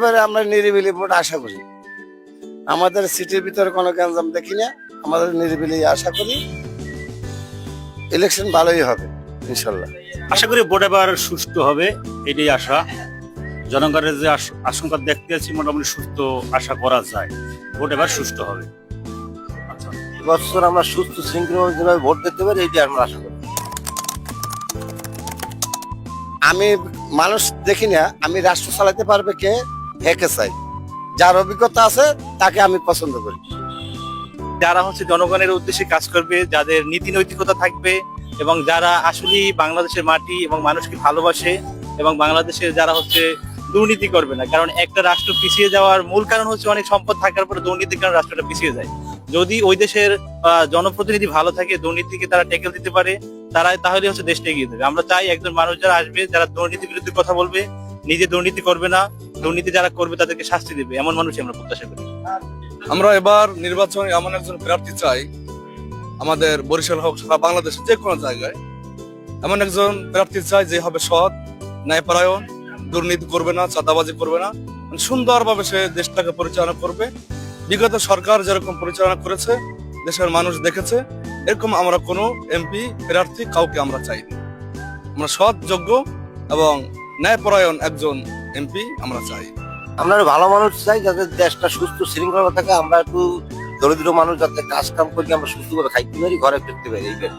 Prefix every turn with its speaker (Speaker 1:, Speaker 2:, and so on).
Speaker 1: এবারে আমরা নিরিবিলি ভোট আশা করি। আমাদের সিটির ভিতরে কোনো গ্যাঞ্জাম দেখি না আমাদের নিরিবিলি আশা করি ইলেকশন ভালোই হবে ইনশাল্লাহ।
Speaker 2: আশা করি ভোট এবার সুষ্ঠু হবে এটাই আশা। জনগণের যে আশঙ্কা দেখতে আছি মোটামুটি সুস্থ আশা করা যায়। ভোট এবার সুস্থ হবে। আচ্ছা।
Speaker 1: এবছর আমরা সুস্থ শৃঙ্খলা ভোট দিতে পারি এইটা আমরা আশা করি। আমি মানুষ দেখি না আমি রাষ্ট্র চালাতে পারবে কে? হেকে চাই। যার অভিজ্ঞতা আছে, তাকে আমি পছন্দ করি।
Speaker 3: যারা হচ্ছে জনগণের উদ্দেশ্যে কাজ করবে, যাদের নীতি নৈতিকতা থাকবে এবং যারা আসলে বাংলাদেশের মাটি এবং মানুষকে ভালোবাসে এবং বাংলাদেশের যারা হচ্ছে দুর্নীতি করবে না, কারণ একটা রাষ্ট্র পিছিয়ে যাওয়ার মূল কারণ হচ্ছে অনেক সম্পদ থাকার পরে দুর্নীতির কারণে রাষ্ট্রটা পিছিয়ে যায়। যদি ওই দেশের জনপ্রতিনিধি ভালো থাকে, দুর্নীতিকে তারা টেকেল দিতে পারে তারা তাহলে হচ্ছে দেশটা এগিয়ে দেবে। আমরা চাই একজন মানুষ যারা আসবে, যারা দুর্নীতি বিরুদ্ধে কথা বলবে, নিজে দুর্নীতি করবে না দুর্নীতি যারা করবে তাদেরকে শাস্তি দেবে, এমন মানুষই আমরা প্রত্যাশা করি।
Speaker 4: আমরা এবার নির্বাচনে এমন একজন প্রার্থী চাই, আমাদের বরিশাল হোক সারা বাংলাদেশের যে কোনো জায়গায়, এমন একজন প্রার্থী চাই যে হবে সৎ, ন্যায়পরায়ণ, দুর্নীতি করবে না, চাঁদাবাজি করবে না মানে সুন্দরভাবে সে দেশটাকে পরিচালনা করবে। বিগত সরকার যেরকম পরিচালনা করেছে, দেশের মানুষ দেখেছে, এরকম আমরা কোনো এমপি প্রার্থী কাউকে আমরা চাইনি। আমরা সৎ, যোগ্য এবং ন্যায়পরায়ণ একজন এমপি আমরা চাই।
Speaker 1: আমরা ভালো মানুষ চাই যাদের দেশটা সুস্থ, শৃঙ্খলা থাকে। আমরা একটু দরিদ্র মানুষ যাতে কাজ কাম করি, আমরা সুস্থ করে খাইতে পারি, ঘরে ফিরতে পারি, এইটাই।